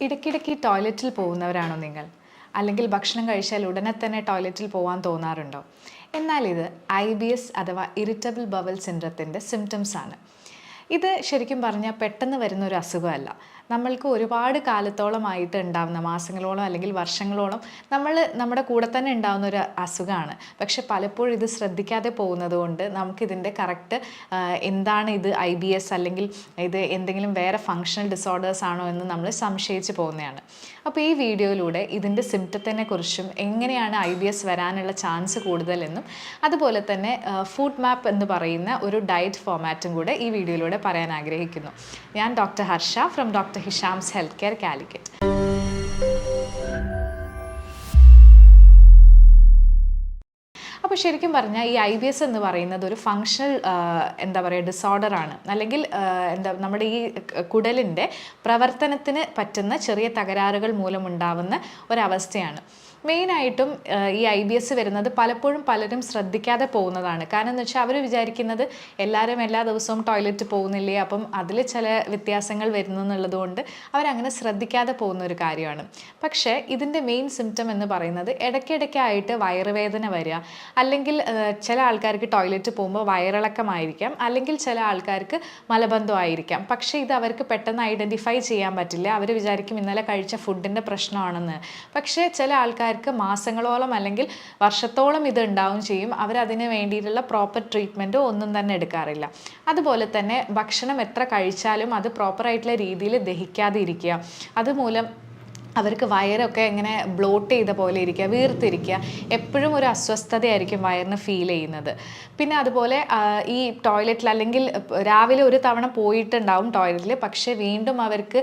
ഇടയ്ക്കിടയ്ക്ക് ടോയ്ലറ്റിൽ പോകുന്നവരാണോ നിങ്ങൾ? അല്ലെങ്കിൽ ഭക്ഷണം കഴിച്ചാൽ ഉടനെ തന്നെ ടോയ്ലറ്റിൽ പോകാൻ തോന്നാറുണ്ടോ? എന്നാൽ ഇത് ഐ ബി എസ് അഥവാ ഇറിറ്റബിൾ ബവൽ സിൻഡ്രത്തിന്റെ സിംറ്റംസ് ആണ്. ഇത് ശരിക്കും പറഞ്ഞാൽ പെട്ടെന്ന് വരുന്ന ഒരു അസുഖമല്ല. നമ്മൾക്ക് ഒരുപാട് കാലത്തോളമായിട്ട് ഉണ്ടാവുന്ന മാസങ്ങളോളം അല്ലെങ്കിൽ വർഷങ്ങളോളം നമ്മൾ നമ്മുടെ കൂടെ തന്നെ ഉണ്ടാവുന്ന ഒരു അസുഖമാണ്. പക്ഷെ പലപ്പോഴും ഇത് ശ്രദ്ധിക്കാതെ പോകുന്നത് കൊണ്ട് നമുക്കിതിന്റെ കറക്റ്റ് എന്താണ് ഇത് ഐ ബി എസ് അല്ലെങ്കിൽ ഇത് എന്തെങ്കിലും വേറെ ഫങ്ഷണൽ ഡിസോർഡേഴ്സ് ആണോ എന്ന് നമ്മൾ സംശയിച്ച് പോകുന്നതാണ്. അപ്പോൾ ഈ വീഡിയോയിലൂടെ ഇതിന്റെ സിംറ്റത്തിനെ കുറിച്ചും എങ്ങനെയാണ് ഐ ബി എസ് വരാനുള്ള ചാൻസ് കൂടുതലെന്നും അതുപോലെ തന്നെ ഫുഡ് മാപ്പ് എന്ന് പറയുന്ന ഒരു ഡയറ്റ് ഫോമാറ്റും കൂടെ ഈ വീഡിയോയിലൂടെ പറയാൻ ആഗ്രഹിക്കുന്നു. ഞാൻ doctor Harsha from doctor Hisham's health care Calicut അപ്പോൾ ശരിക്കും പറഞ്ഞാൽ ഈ ഐ ബി എസ് എന്ന് പറയുന്നത് ഒരു ഫങ്ഷണൽ എന്താ പറയുക ഡിസോർഡറാണ് അല്ലെങ്കിൽ എന്താ നമ്മുടെ ഈ കുടലിന്റെ പ്രവർത്തനത്തിന് പറ്റുന്ന ചെറിയ തകരാറുകൾ മൂലമുണ്ടാവുന്ന ഒരവസ്ഥയാണ്. മെയിനായിട്ടും ഈ ഐ ബി എസ് വരുന്നത് പലപ്പോഴും പലരും ശ്രദ്ധിക്കാതെ പോകുന്നതാണ്. കാരണം എന്ന് വെച്ചാൽ അവർ വിചാരിക്കുന്നത് എല്ലാവരും എല്ലാ ദിവസവും ടോയ്ലറ്റ് പോകുന്നില്ലേ അപ്പം അതിൽ ചില വ്യത്യാസങ്ങൾ വരുന്നു എന്നുള്ളത് കൊണ്ട് അവരങ്ങനെ ശ്രദ്ധിക്കാതെ പോകുന്ന ഒരു കാര്യമാണ്. പക്ഷേ ഇതിന്റെ മെയിൻ സിംറ്റം എന്ന് പറയുന്നത് ഇടയ്ക്കിടയ്ക്കായിട്ട് വയറുവേദന വരിക അല്ലെങ്കിൽ ചില ആൾക്കാർക്ക് ടോയ്ലറ്റ് പോകുമ്പോൾ വയറിളക്കമായിരിക്കാം. അല്ലെങ്കിൽ ചില ആൾക്കാർക്ക് മലബന്ധമായിരിക്കാം. പക്ഷേ ഇത് അവർക്ക് പെട്ടെന്ന് ഐഡന്റിഫൈ ചെയ്യാൻ പറ്റില്ല. അവർ വിചാരിക്കും ഇന്നലെ കഴിച്ച ഫുഡിന്റെ പ്രശ്നമാണെന്ന്. പക്ഷേ ചില ആൾക്കാർക്ക് മാസങ്ങളോളം അല്ലെങ്കിൽ വർഷത്തോളം ഇത് ഉണ്ടാവും ചെയ്യും. അവരതിന് വേണ്ടിയിട്ടുള്ള പ്രോപ്പർ ട്രീറ്റ്മെന്റോ ഒന്നും തന്നെ എടുക്കാറില്ല. അതുപോലെ തന്നെ ഭക്ഷണം എത്ര കഴിച്ചാലും അത് പ്രോപ്പറായിട്ടുള്ള രീതിയിൽ ദഹിക്കാതെ ഇരിക്കുക അതുമൂലം അവർക്ക് വയറൊക്കെ ഇങ്ങനെ ബ്ലോട്ട് ചെയ്ത പോലെ ഇരിക്കുക വീർത്തിരിക്കുക എപ്പോഴും ഒരു അസ്വസ്ഥതയായിരിക്കും വയറിന് ഫീൽ ചെയ്യുന്നത്. പിന്നെ അതുപോലെ ഈ ടോയ്ലറ്റിൽ അല്ലെങ്കിൽ രാവിലെ ഒരു തവണ പോയിട്ടുണ്ടാവും ടോയ്ലറ്റിൽ പക്ഷേ വീണ്ടും അവർക്ക്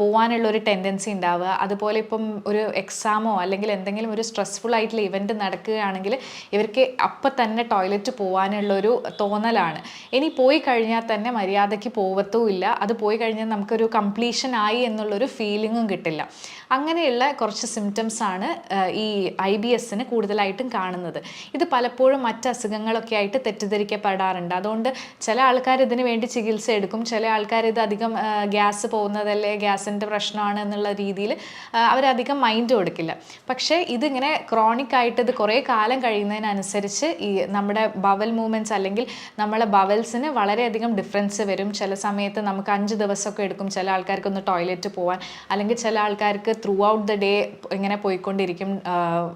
പോകാനുള്ള ഒരു ടെൻഡൻസി ഉണ്ടാവുക. അതുപോലെ ഇപ്പം ഒരു എക്സാമോ അല്ലെങ്കിൽ എന്തെങ്കിലും ഒരു സ്ട്രെസ്ഫുൾ ആയിട്ടുള്ള ഇവന്റ് നടക്കുകയാണെങ്കിൽ ഇവർക്ക് അപ്പം തന്നെ ടോയ്ലറ്റ് പോകാനുള്ളൊരു തോന്നലാണ്. ഇനി പോയി കഴിഞ്ഞാൽ തന്നെ മര്യാദയ്ക്ക് പോവത്തുമില്ല. അത് പോയി കഴിഞ്ഞാൽ നമുക്കൊരു കംപ്ലീഷൻ ആയി എന്നുള്ളൊരു ഫീലിങ്ങും കിട്ടില്ല. അങ്ങനെയുള്ള കുറച്ച് സിംറ്റംസ് ആണ് ഈ ഐ ബി എസിന് കൂടുതലായിട്ടും കാണുന്നത്. ഇത് പലപ്പോഴും മറ്റ് അസുഖങ്ങളൊക്കെ ആയിട്ട് തെറ്റിദ്ധരിക്കപ്പെടാറുണ്ട്. അതുകൊണ്ട് ചില ആൾക്കാർ ഇതിന് വേണ്ടി ചികിത്സ എടുക്കും. ചില ആൾക്കാർ ഇത് അധികം ഗ്യാസ് പോകുന്നതല്ലേ ഗ്യാസിന്റെ പ്രശ്നമാണ് എന്നുള്ള രീതിയിൽ അവരധികം മൈൻഡ് കൊടുക്കില്ല. പക്ഷേ ഇതിങ്ങനെ ക്രോണിക് ആയിട്ട് ഇത് കുറേ കാലം കഴിയുന്നതിനനുസരിച്ച് ഈ നമ്മുടെ ബവൽ മൂവ്മെന്റ്സ് അല്ലെങ്കിൽ നമ്മളെ ബവൽസിന് വളരെയധികം ഡിഫറൻസ് വരും. ചില സമയത്ത് നമുക്ക് അഞ്ച് ദിവസമൊക്കെ എടുക്കും ചില ആൾക്കാർക്ക് ഒന്ന് ടോയ്ലറ്റ് പോകാൻ അല്ലെങ്കിൽ ചില ആൾക്കാർക്ക് ത്രൂ ഔട്ട് ദ ഡേ ഇങ്ങനെ പോയിക്കൊണ്ടിരിക്കും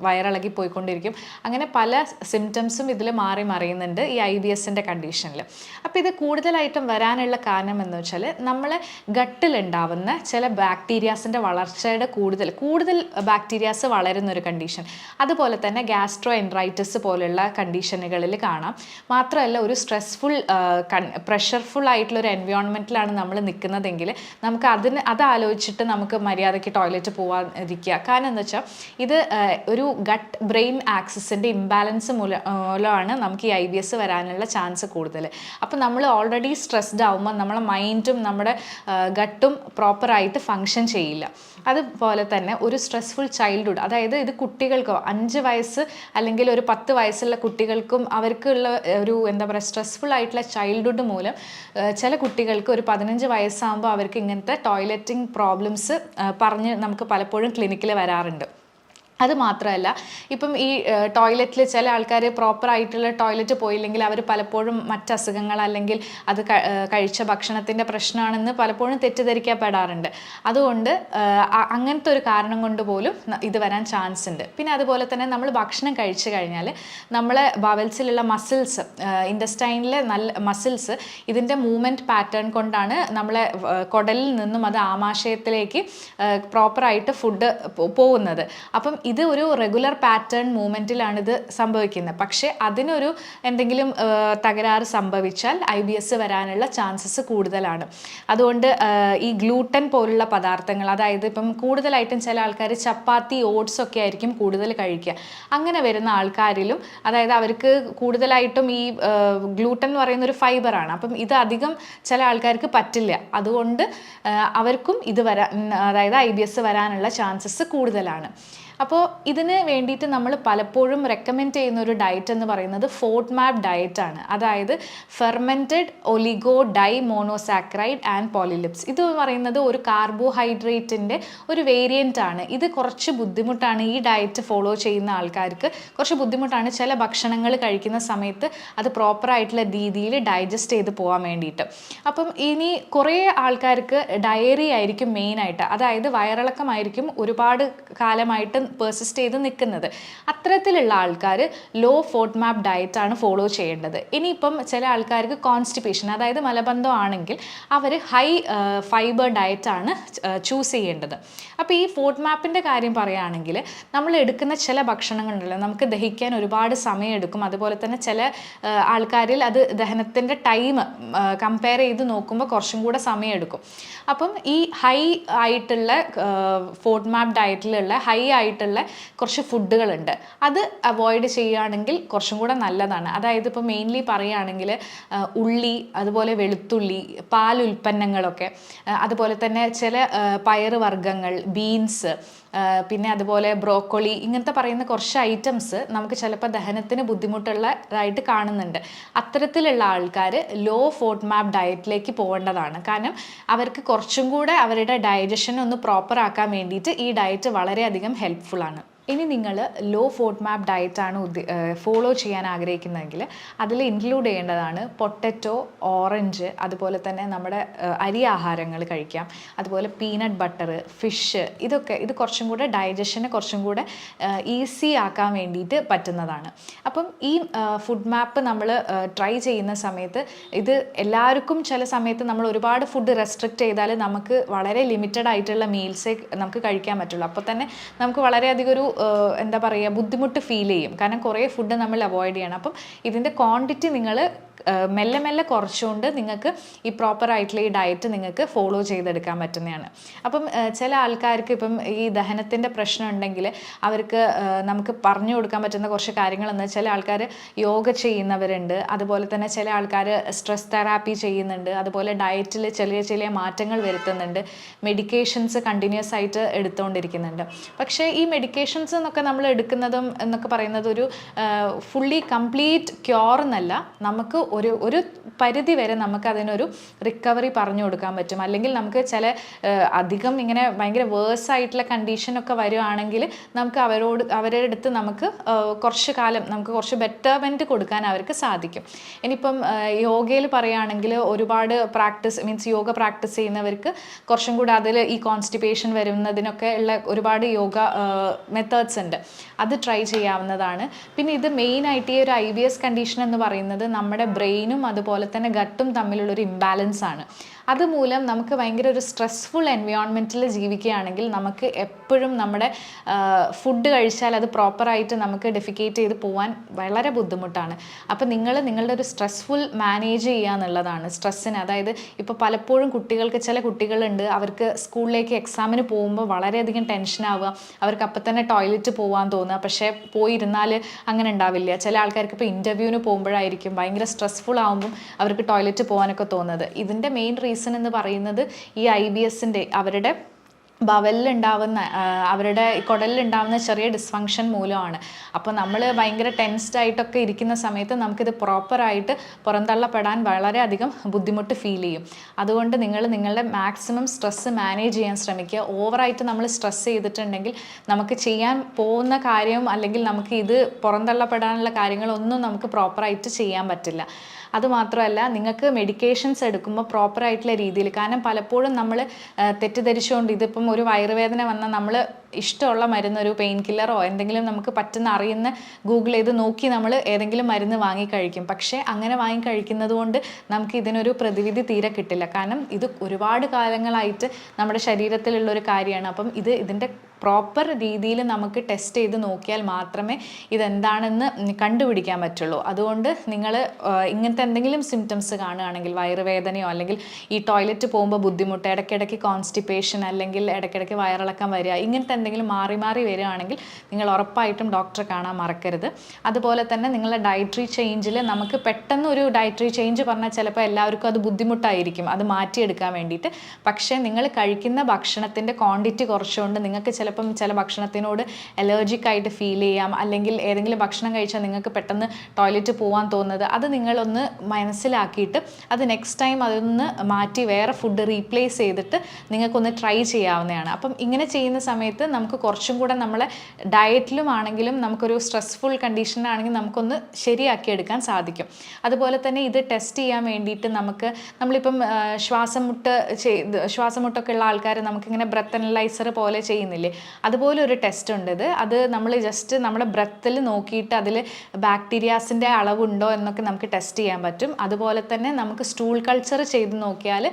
വയറിളകി പോയിക്കൊണ്ടിരിക്കും. അങ്ങനെ പല സിംറ്റംസും ഇതിൽ മാറി മറിയുന്നുണ്ട് ഈ ഐ ബി എസിന്റെ കണ്ടീഷനിൽ അപ്പോൾ ഇത് കൂടുതലായിട്ടും വരാനുള്ള കാരണം എന്ന് വെച്ചാൽ നമ്മൾ ഗട്ടിലുണ്ടാവുന്ന ചില ബാക്ടീരിയാസിന്റെ വളർച്ചയുടെ കൂടുതൽ കൂടുതൽ ബാക്ടീരിയാസ് വളരുന്ന ഒരു കണ്ടീഷൻ അതുപോലെ തന്നെ ഗ്യാസ്ട്രോ എൻറൈറ്റിസ് പോലുള്ള കണ്ടീഷനുകളിൽ കാണാം. മാത്രമല്ല ഒരു സ്ട്രെസ്ഫുൾ പ്രഷർഫുൾ ആയിട്ടുള്ള ഒരു എൻവയോൺമെന്റിലാണ് നമ്മൾ നിൽക്കുന്നതെങ്കിൽ നമുക്ക് അതിന് അത് ആലോചിച്ചിട്ട് നമുക്ക് മര്യാദയ്ക്ക് ടോയ്ലറ്റ് പോകാതിരിക്കുക കാരണം എന്താ വെച്ചാൽ ഇത് ഒരു ഗട്ട് ബ്രെയിൻ ആക്സിസിന്റെ ഇംബാലൻസ് മൂല മൂലമാണ് നമുക്ക് ഈ ഐ ബി എസ് വരാനുള്ള ചാൻസ് കൂടുതൽ. അപ്പോൾ നമ്മൾ ഓൾറെഡി സ്ട്രെസ്ഡ് ആകുമ്പോൾ നമ്മളെ മൈൻഡും നമ്മുടെ ഗട്ടും പ്രോപ്പറായിട്ട് ഫങ്ഷൻ ചെയ്യില്ല. അതുപോലെ തന്നെ ഒരു സ്ട്രെസ്ഫുൾ ചൈൽഡ്ഹുഡ് അതായത് ഇത് കുട്ടികൾക്കോ അഞ്ച് വയസ്സ് അല്ലെങ്കിൽ ഒരു പത്ത് വയസ്സുള്ള കുട്ടികൾക്കും അവർക്കുള്ള ഒരു എന്താ പറയുക സ്ട്രെസ്ഫുൾ ആയിട്ടുള്ള ചൈൽഡ്ഹുഡ് മൂലം ചില കുട്ടികൾക്ക് ഒരു പതിനഞ്ച് വയസ്സാകുമ്പോൾ അവർക്ക് ഇങ്ങനത്തെ ടോയ്ലറ്റിംഗ് പ്രോബ്ലംസ് പറഞ്ഞ് നമുക്ക് പലപ്പോഴും ക്ലിനിക്കിൽ വരാറുണ്ട്. അത് മാത്രമല്ല ഇപ്പം ഈ ടോയ്ലറ്റിൽ ചില ആൾക്കാർ പ്രോപ്പർ ആയിട്ടുള്ള ടോയ്ലറ്റ് പോയില്ലെങ്കിൽ അവർ പലപ്പോഴും മറ്റ് അസുഖങ്ങൾ അല്ലെങ്കിൽ അത് കഴിച്ച ഭക്ഷണത്തിന്റെ പ്രശ്നമാണെന്ന് പലപ്പോഴും തെറ്റിദ്ധരിക്കപ്പെടാറുണ്ട്. അതുകൊണ്ട് അങ്ങനത്തെ ഒരു കാരണം കൊണ്ട് പോലും ഇത് വരാൻ ചാൻസ് ഉണ്ട്. പിന്നെ അതുപോലെ തന്നെ നമ്മൾ ഭക്ഷണം കഴിച്ചു കഴിഞ്ഞാൽ നമ്മളെ ബവൽസിലുള്ള മസിൽസ് ഇൻഡസ്റ്റൈനിലെ നല്ല മസിൽസ് ഇതിന്റെ മൂവ്മെന്റ് പാറ്റേൺ കൊണ്ടാണ് നമ്മളെ കുടലിൽ നിന്നും അത് ആമാശയത്തിലേക്ക് പ്രോപ്പറായിട്ട് ഫുഡ് പോകുന്നത്. അപ്പം ഇത് ഒരു റെഗുലർ പാറ്റേൺ മൂവ്മെന്റിലാണ് ഇത് സംഭവിക്കുന്നത്. പക്ഷേ അതിനൊരു എന്തെങ്കിലും തകരാറ് സംഭവിച്ചാൽ ഐ ബി എസ് വരാനുള്ള ചാൻസസ് കൂടുതലാണ്. അതുകൊണ്ട് ഈ ഗ്ലൂട്ടൻ പോലുള്ള പദാർത്ഥങ്ങൾ അതായത് ഇപ്പം കൂടുതലായിട്ടും ചില ആൾക്കാർ ചപ്പാത്തി ഓട്സ് ഒക്കെ ആയിരിക്കും കൂടുതൽ കഴിക്കുക. അങ്ങനെ വരുന്ന ആൾക്കാരിലും അതായത് അവർക്ക് കൂടുതലായിട്ടും ഈ ഗ്ലൂട്ടൻ എന്ന് പറയുന്ന ഒരു ഫൈബറാണ് അപ്പം ഇത് അധികം ചില ആൾക്കാർക്ക് പറ്റില്ല. അതുകൊണ്ട് അവർക്കും ഇത് വരാൻ അതായത് ഐ ബി എസ് വരാനുള്ള ചാൻസസ് കൂടുതലാണ്. അപ്പോൾ ഇതിന് വേണ്ടിയിട്ട് നമ്മൾ പലപ്പോഴും റെക്കമെൻഡ് ചെയ്യുന്ന ഒരു ഡയറ്റ് എന്ന് പറയുന്നത് ഫോർട്ട് മാപ്പ് ഡയറ്റ് ആണ്. അതായത് fermented oligo di monosaccharide and polyols ഇത് പറയുന്നത് ഒരു കാർബോഹൈഡ്രേറ്റിന്റെ ഒരു വേരിയന്റ് ആണ്. ഇത് കുറച്ച് ബുദ്ധിമുട്ടാണ് ഈ ഡയറ്റ് ഫോളോ ചെയ്യുന്ന ആൾക്കാർക്ക്. കുറച്ച് ബുദ്ധിമുട്ടാണ് ചില ഭക്ഷണങ്ങൾ കഴിക്കുന്ന സമയത്ത് അത് പ്രോപ്പറായിട്ടുള്ള രീതിയിൽ ഡൈജസ്റ്റ് ചെയ്ത് പോകാൻ വേണ്ടിയിട്ട്. അപ്പം ഇനി കുറേ ആൾക്കാർക്ക് ഡയറി ആയിരിക്കും മെയിനായിട്ട് അതായത് വയറിളക്കമായിരിക്കും ഒരുപാട് കാലമായിട്ട് പെർസിസ്റ്റ് ചെയ്ത് നിൽക്കുന്നത്. അത്തരത്തിലുള്ള ആൾക്കാർ ലോ ഫോഡ് മാപ്പ് ഡയറ്റാണ് ഫോളോ ചെയ്യേണ്ടത്. ഇനിയിപ്പം ചില ആൾക്കാർക്ക് കോൺസ്റ്റിപ്പേഷൻ അതായത് മലബന്ധം ആണെങ്കിൽ അവർ ഹൈ ഫൈബർ ഡയറ്റാണ് ചൂസ് ചെയ്യേണ്ടത്. അപ്പോൾ ഈ ഫോഡ് മാപ്പിന്റെ കാര്യം പറയുകയാണെങ്കിൽ നമ്മൾ എടുക്കുന്ന ചില ഭക്ഷണങ്ങളുണ്ടല്ലോ നമുക്ക് ദഹിക്കാൻ ഒരുപാട് സമയം എടുക്കും. അതുപോലെ തന്നെ ചില ആൾക്കാരിൽ അത് ദഹനത്തിന്റെ ടൈം കമ്പയർ ചെയ്ത് നോക്കുമ്പോൾ കുറച്ചും കൂടെ സമയം എടുക്കും. അപ്പം ഈ ഹൈ ആയിട്ടുള്ള ഫോഡ് മാപ്പ് ഡയറ്റിലുള്ള ഹൈ ആയിട്ടുള്ള കുറച്ച് ഫുഡുകളുണ്ട്. അത് അവോയ്ഡ് ചെയ്യുകയാണെങ്കിൽ കുറച്ചും കൂടെ നല്ലതാണ്. അതായത് ഇപ്പോൾ മെയിൻലി പറയുകയാണെങ്കിൽ ഉള്ളി അതുപോലെ വെളുത്തുള്ളി പാൽ ഉൽപ്പന്നങ്ങളൊക്കെ അതുപോലെ തന്നെ ചില പയറുവർഗങ്ങൾ പയറ് വർഗങ്ങൾ ബീൻസ് പിന്നെ അതുപോലെ ബ്രോക്കോളി ഇങ്ങനത്തെ പറയുന്ന കുറച്ച് ഐറ്റംസ് നമുക്ക് ചിലപ്പോൾ ദഹനത്തിന് ബുദ്ധിമുട്ടുള്ളതായിട്ട് കാണുന്നുണ്ട്. അത്തരത്തിലുള്ള ആൾക്കാർ ലോ ഫോട്ട് മാപ്പ് ഡയറ്റിലേക്ക് പോകേണ്ടതാണ്. കാരണം അവർക്ക് കുറച്ചും കൂടെ അവരുടെ ഡൈജഷൻ ഒന്ന് പ്രോപ്പർ ആക്കാൻ വേണ്ടിയിട്ട് ഈ ഡയറ്റ് വളരെയധികം ഹെൽപ്ഫുൾ ആണ്. ഇനി നിങ്ങൾ ലോ ഫോർട്ട് മാപ്പ് ഡയറ്റാണ് ഫോളോ ചെയ്യാൻ ആഗ്രഹിക്കുന്നതെങ്കിൽ അതിൽ ഇൻക്ലൂഡ് ചെയ്യേണ്ടതാണ് പൊട്ടറ്റോ ഓറഞ്ച് അതുപോലെ തന്നെ നമ്മുടെ അരി ആഹാരങ്ങൾ കഴിക്കാം. അതുപോലെ പീനട്ട് ബട്ടർ ഫിഷ് ഇതൊക്കെ ഇത് കുറച്ചും കൂടെ ഡൈജഷന് കുറച്ചും കൂടെ ഈസി ആക്കാൻ വേണ്ടിയിട്ട് പറ്റുന്നതാണ്. അപ്പം ഈ ഫുഡ് മാപ്പ് നമ്മൾ ട്രൈ ചെയ്യുന്ന സമയത്ത് ഇത് എല്ലാവർക്കും ചില സമയത്ത് നമ്മൾ ഒരുപാട് ഫുഡ് റെസ്ട്രിക്റ്റ് ചെയ്താൽ നമുക്ക് വളരെ ലിമിറ്റഡ് ആയിട്ടുള്ള മീൽസേ നമുക്ക് കഴിക്കാൻ പറ്റുള്ളൂ. അപ്പോൾ തന്നെ നമുക്ക് വളരെയധികം ഒരു എന്താ പറയുക ബുദ്ധിമുട്ട് ഫീൽ ചെയ്യും. കാരണം കുറേ ഫുഡ് നമ്മൾ അവോയ്ഡ് ചെയ്യണം. അപ്പം ഇതിന്റെ ക്വാണ്ടിറ്റി നിങ്ങൾ മെല്ലെ മെല്ലെ കുറച്ചുകൊണ്ട് നിങ്ങൾക്ക് ഈ പ്രോപ്പർ ആയിട്ടുള്ള ഈ ഡയറ്റ് നിങ്ങൾക്ക് ഫോളോ ചെയ്തെടുക്കാൻ പറ്റുന്നതാണ്. അപ്പം ചില ആൾക്കാർക്ക് ഇപ്പം ഈ ദഹനത്തിന്റെ പ്രശ്നം ഉണ്ടെങ്കിൽ അവർക്ക് നമുക്ക് പറഞ്ഞു കൊടുക്കാൻ പറ്റുന്ന കുറച്ച് കാര്യങ്ങൾ എന്ന് ചില ആൾക്കാർ യോഗ ചെയ്യുന്നവരുണ്ട്. അതുപോലെ തന്നെ ചില ആൾക്കാർ സ്ട്രെസ് തെറാപ്പി ചെയ്യുന്നുണ്ട്. അതുപോലെ ഡയറ്റിൽ ചെറിയ ചെറിയ മാറ്റങ്ങൾ വരുത്തുന്നുണ്ട്. മെഡിക്കേഷൻസ് കണ്ടിന്യൂസ് ആയിട്ട് എടുത്തുകൊണ്ടിരിക്കുന്നുണ്ട്. പക്ഷേ ഈ മെഡിക്കേഷൻസ് എന്നൊക്കെ നമ്മൾ എടുക്കുന്നതും എന്നൊക്കെ പറയുന്നത് ഒരു ഫുള്ളി കംപ്ലീറ്റ് ക്യോർ എന്നല്ല. നമുക്ക് ഒരു ഒരു പരിധി വരെ നമുക്ക് അതിനൊരു റിക്കവറി പറഞ്ഞു കൊടുക്കാൻ പറ്റും. അല്ലെങ്കിൽ നമുക്ക് ചില അധികം ഇങ്ങനെ ഭയങ്കര വേഴ്സ് ആയിട്ടുള്ള കണ്ടീഷനൊക്കെ വരുവാണെങ്കിൽ നമുക്ക് അവരോട് അവരുടെ അടുത്ത് നമുക്ക് കുറച്ച് കാലം നമുക്ക് കുറച്ച് ബെറ്റർമെന്റ് കൊടുക്കാൻ അവർക്ക് സാധിക്കും. ഇനിയിപ്പം യോഗയിൽ പറയുകയാണെങ്കിൽ ഒരുപാട് പ്രാക്ടീസ് മീൻസ് യോഗ പ്രാക്ടീസ് ചെയ്യുന്നവർക്ക് കുറച്ചും കൂടെ അതിൽ ഈ കോൺസ്റ്റിപ്പേഷൻ വരുന്നതിനൊക്കെ ഉള്ള ഒരുപാട് യോഗ മെത്തേഡ്സ് ഉണ്ട്. അത് ട്രൈ ചെയ്യാവുന്നതാണ്. പിന്നെ ഇത് മെയിനായിട്ട് ഈ ഒരു ഐ ബി എസ് കണ്ടീഷൻ എന്ന് പറയുന്നത് നമ്മുടെ ബ്രെയിനും അതുപോലെ തന്നെ ഗട്ടും തമ്മിലുള്ളൊരു ഇംബാലൻസ് ആണ്. അതുമൂലം നമുക്ക് ഭയങ്കര ഒരു സ്ട്രെസ്ഫുൾ എൻവയോൺമെന്റിൽ ജീവിക്കുകയാണെങ്കിൽ നമുക്ക് എപ്പോഴും നമ്മുടെ ഫുഡ് കഴിച്ചാൽ അത് പ്രോപ്പറായിട്ട് നമുക്ക് ഡെഫിക്കേറ്റ് ചെയ്ത് പോകാൻ വളരെ ബുദ്ധിമുട്ടാണ്. അപ്പോൾ നിങ്ങൾ നിങ്ങളുടെ ഒരു സ്ട്രെസ്ഫുൾ മാനേജ് ചെയ്യുക എന്നുള്ളതാണ്. സ്ട്രെസ്സിന് അതായത് ഇപ്പോൾ പലപ്പോഴും കുട്ടികൾക്ക് ചില കുട്ടികളുണ്ട് അവർക്ക് സ്കൂളിലേക്ക് എക്സാമിന് പോകുമ്പോൾ വളരെയധികം ടെൻഷനാവുക അവർക്ക് അപ്പം തന്നെ ടോയ്ലറ്റ് പോകാൻ തോന്നുക. പക്ഷേ പോയിരുന്നാൽ അങ്ങനെ ഉണ്ടാവില്ല. ചില ആൾക്കാർക്ക് ഇപ്പോൾ ഇന്റർവ്യൂവിന് പോകുമ്പോഴായിരിക്കും ഭയങ്കര സ്ട്രെസ്ഫുൾ ആകുമ്പം അവർക്ക് ടോയ്ലറ്റ് പോകാനൊക്കെ തോന്നുന്നത്. ഇതിന്റെ മെയിൻ റീസൺ എന്ന് പറയുന്നത് ഈ ഐ ബി എസിന്റെ അവരുടെ ബവലിലുണ്ടാവുന്ന അവരുടെ കുടലിലുണ്ടാവുന്ന ചെറിയ ഡിസ്ഫങ്ഷൻ മൂലമാണ്. അപ്പോൾ നമ്മൾ ഭയങ്കര ടെൻസ്ഡ് ആയിട്ടൊക്കെ ഇരിക്കുന്ന സമയത്ത് നമുക്കിത് പ്രോപ്പറായിട്ട് പുറന്തള്ളപ്പെടാൻ വളരെയധികം ബുദ്ധിമുട്ട് ഫീൽ ചെയ്യും. അതുകൊണ്ട് നിങ്ങൾ നിങ്ങളുടെ മാക്സിമം സ്ട്രെസ്സ് മാനേജ് ചെയ്യാൻ ശ്രമിക്കുക. ഓവറായിട്ട് നമ്മൾ സ്ട്രെസ് ചെയ്തിട്ടുണ്ടെങ്കിൽ നമുക്ക് ചെയ്യാൻ പോകുന്ന കാര്യം അല്ലെങ്കിൽ നമുക്ക് ഇത് പുറന്തള്ളപ്പെടാനുള്ള കാര്യങ്ങളൊന്നും നമുക്ക് പ്രോപ്പറായിട്ട് ചെയ്യാൻ പറ്റില്ല. അതുമാത്രമല്ല നിങ്ങൾക്ക് മെഡിക്കേഷൻസ് എടുക്കുമ്പോൾ പ്രോപ്പറായിട്ടുള്ള രീതിയിൽ കാരണം പലപ്പോഴും നമ്മൾ തെറ്റിദ്ധരിച്ചുകൊണ്ട് ഇതിപ്പം ഒരു വയറുവേദന വന്നാൽ നമ്മൾ ഇഷ്ടമുള്ള മരുന്ന് ഒരു പെയിൻ കില്ലറോ എന്തെങ്കിലും നമുക്ക് പറ്റുന്ന അറിയുന്ന ഗൂഗിൾ ചെയ്ത് നോക്കി നമ്മൾ ഏതെങ്കിലും മരുന്ന് വാങ്ങി കഴിക്കും. പക്ഷേ അങ്ങനെ വാങ്ങി കഴിക്കുന്നത് കൊണ്ട് നമുക്ക് ഇതിനൊരു പ്രതിവിധി തീരെ കിട്ടില്ല. കാരണം ഇത് ഒരുപാട് കാലങ്ങളായിട്ട് നമ്മുടെ ശരീരത്തിലുള്ള ഒരു കാര്യമാണ്. അപ്പം ഇത് ഇതിന്റെ പ്രോപ്പർ രീതിയിൽ നമുക്ക് ടെസ്റ്റ് ചെയ്ത് നോക്കിയാൽ മാത്രമേ ഇതെന്താണെന്ന് കണ്ടുപിടിക്കാൻ പറ്റുള്ളൂ. അതുകൊണ്ട് നിങ്ങൾ ഇങ്ങനത്തെ എന്തെങ്കിലും സിംറ്റംസ് കാണുകയാണെങ്കിൽ വയറുവേദനയോ അല്ലെങ്കിൽ ഈ ടോയ്ലറ്റ് പോകുമ്പോൾ ബുദ്ധിമുട്ട് ഇടയ്ക്കിടയ്ക്ക് കോൺസ്റ്റിപ്പേഷൻ അല്ലെങ്കിൽ ഇടയ്ക്കിടയ്ക്ക് വയറിളക്കം വരിക ഇങ്ങനത്തെ എന്തെങ്കിലും മാറി മാറി വരികയാണെങ്കിൽ നിങ്ങൾ ഉറപ്പായിട്ടും ഡോക്ടറെ കാണാൻ മറക്കരുത്. അതുപോലെ തന്നെ നിങ്ങളുടെ ഡയറ്ററി ചേഞ്ചിൽ നമുക്ക് പെട്ടെന്ന് ഒരു ഡയറ്ററി ചേഞ്ച് പറഞ്ഞാൽ ചിലപ്പോൾ എല്ലാവർക്കും അത് ബുദ്ധിമുട്ടായിരിക്കും. അത് മാറ്റിയെടുക്കാൻ വേണ്ടിയിട്ട്. പക്ഷേ നിങ്ങൾ കഴിക്കുന്ന ഭക്ഷണത്തിന്റെ ക്വാണ്ടിറ്റി കുറച്ചുകൊണ്ട് നിങ്ങൾക്ക് ചിലപ്പം ചില ഭക്ഷണത്തിനോട് അലർജിക് ആയിട്ട് ഫീൽ ചെയ്യാം. അല്ലെങ്കിൽ ഏതെങ്കിലും ഭക്ഷണം കഴിച്ചാൽ നിങ്ങൾക്ക് പെട്ടെന്ന് ടോയ്ലറ്റ് പോകാൻ തോന്നുന്നത് അത് നിങ്ങളൊന്ന് മനസ്സിലാക്കിയിട്ട് അത് നെക്സ്റ്റ് ടൈം അതൊന്ന് മാറ്റി വേറെ ഫുഡ് റീപ്ലേസ് ചെയ്തിട്ട് നിങ്ങൾക്കൊന്ന് ട്രൈ ചെയ്യാവുന്നതാണ്. അപ്പം ഇങ്ങനെ ചെയ്യുന്ന സമയത്ത് നമുക്ക് കുറച്ചും കൂടെ നമ്മളെ ഡയറ്റിലും ആണെങ്കിലും നമുക്കൊരു സ്ട്രെസ്ഫുൾ കണ്ടീഷനിലാണെങ്കിൽ നമുക്കൊന്ന് ശരിയാക്കി എടുക്കാൻ സാധിക്കും. അതുപോലെ തന്നെ ഇത് ടെസ്റ്റ് ചെയ്യാൻ വേണ്ടിയിട്ട് നമുക്ക് നമ്മളിപ്പം ശ്വാസമുട്ട് ശ്വാസം മുട്ട് ചെയ്ത് ശ്വാസം മുട്ടൊക്കെ ഉള്ള ആൾക്കാർ നമുക്കിങ്ങനെ ബ്രത്ത് അനലൈസർ പോലെ ചെയ്യുന്നില്ലേ? അതുപോലെ ഒരു ടെസ്റ്റ് ഉണ്ട് ഇത്. അത് നമ്മൾ ജസ്റ്റ് നമ്മുടെ ബ്രത്തിൽ നോക്കിയിട്ട് അതിൽ ബാക്ടീരിയാസിന്റെ അളവുണ്ടോ എന്നൊക്കെ നമുക്ക് ടെസ്റ്റ് ചെയ്യാൻ പറ്റും. അതുപോലെ തന്നെ നമുക്ക് സ്റ്റൂൾ കൾച്ചർ ചെയ്ത് നോക്കിയാൽ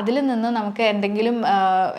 അതിൽ നിന്ന് നമുക്ക് എന്തെങ്കിലും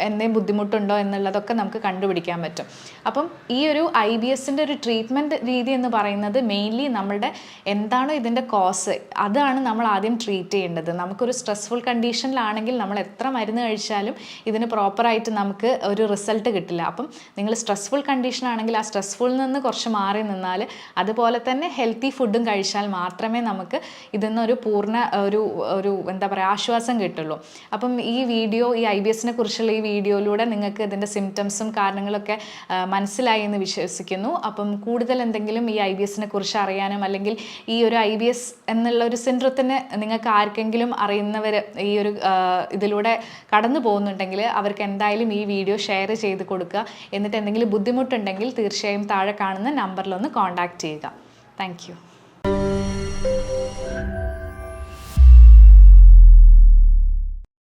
എന്തെങ്കിലും ബുദ്ധിമുട്ടുണ്ടോ എന്നുള്ളതൊക്കെ നമുക്ക് കണ്ടുപിടിക്കാൻ പറ്റും. അപ്പം ഈ ഒരു ഐ ബി എസിന്റെ ഒരു ട്രീറ്റ്മെന്റ് രീതി എന്ന് പറയുന്നത് മെയിൻലി നമ്മളുടെ എന്താണോ ഇതിന്റെ കോസ് അതാണ് നമ്മൾ ആദ്യം ട്രീറ്റ് ചെയ്യേണ്ടത്. നമുക്കൊരു സ്ട്രെസ്ഫുൾ കണ്ടീഷനിലാണെങ്കിൽ നമ്മൾ എത്ര മരുന്ന് കഴിച്ചാലും ഇതിന് പ്രോപ്പറായിട്ട് നമുക്ക് ഒരു റിസൾട്ട് കിട്ടില്ല. അപ്പം നിങ്ങൾ സ്ട്രെസ്ഫുൾ കണ്ടീഷൻ ആണെങ്കിൽ ആ സ്ട്രെസ്ഫുള്ളിൽ നിന്ന് കുറച്ച് മാറി നിന്നാൽ അതുപോലെ തന്നെ ഹെൽത്തി ഫുഡും കഴിച്ചാൽ മാത്രമേ നമുക്ക് ഇതിൽ നിന്നൊരു പൂർണ ഒരു ഒരു എന്താ പറയുക ആശ്വാസം കിട്ടുള്ളൂ. അപ്പം ഈ വീഡിയോ ഈ ഐ ബി എസിനെ കുറിച്ചുള്ള ഈ വീഡിയോയിലൂടെ നിങ്ങൾക്ക് ഇതിന്റെ സിംറ്റംസും കാരണങ്ങളൊക്കെ മനസ്സിലായി എന്ന് വിശ്വസിക്കുന്നു. അപ്പം കൂടുതൽ എന്തെങ്കിലും ഈ ഐ ബി എസിനെ കുറിച്ച് അറിയാനും അല്ലെങ്കിൽ ഈ ഒരു ഐ ബി എസ് എന്നുള്ള ഒരു സിൻഡ്രത്തിന് നിങ്ങൾക്ക് ആർക്കെങ്കിലും അറിയുന്നവർ ഈ ഒരു ഇതിലൂടെ കടന്നു പോകുന്നുണ്ടെങ്കിൽ അവർക്ക് എന്തായാലും ഈ വീഡിയോ ഷെയർ ചെയ്ത് കൊടുക്കുക. എന്നിട്ട് എന്തെങ്കിലും ബുദ്ധിമുട്ടുണ്ടെങ്കിൽ തീർച്ചയായും താഴെ കാണുന്ന നമ്പറിലൊന്ന് കോൺടാക്റ്റ് ചെയ്യുക. താങ്ക്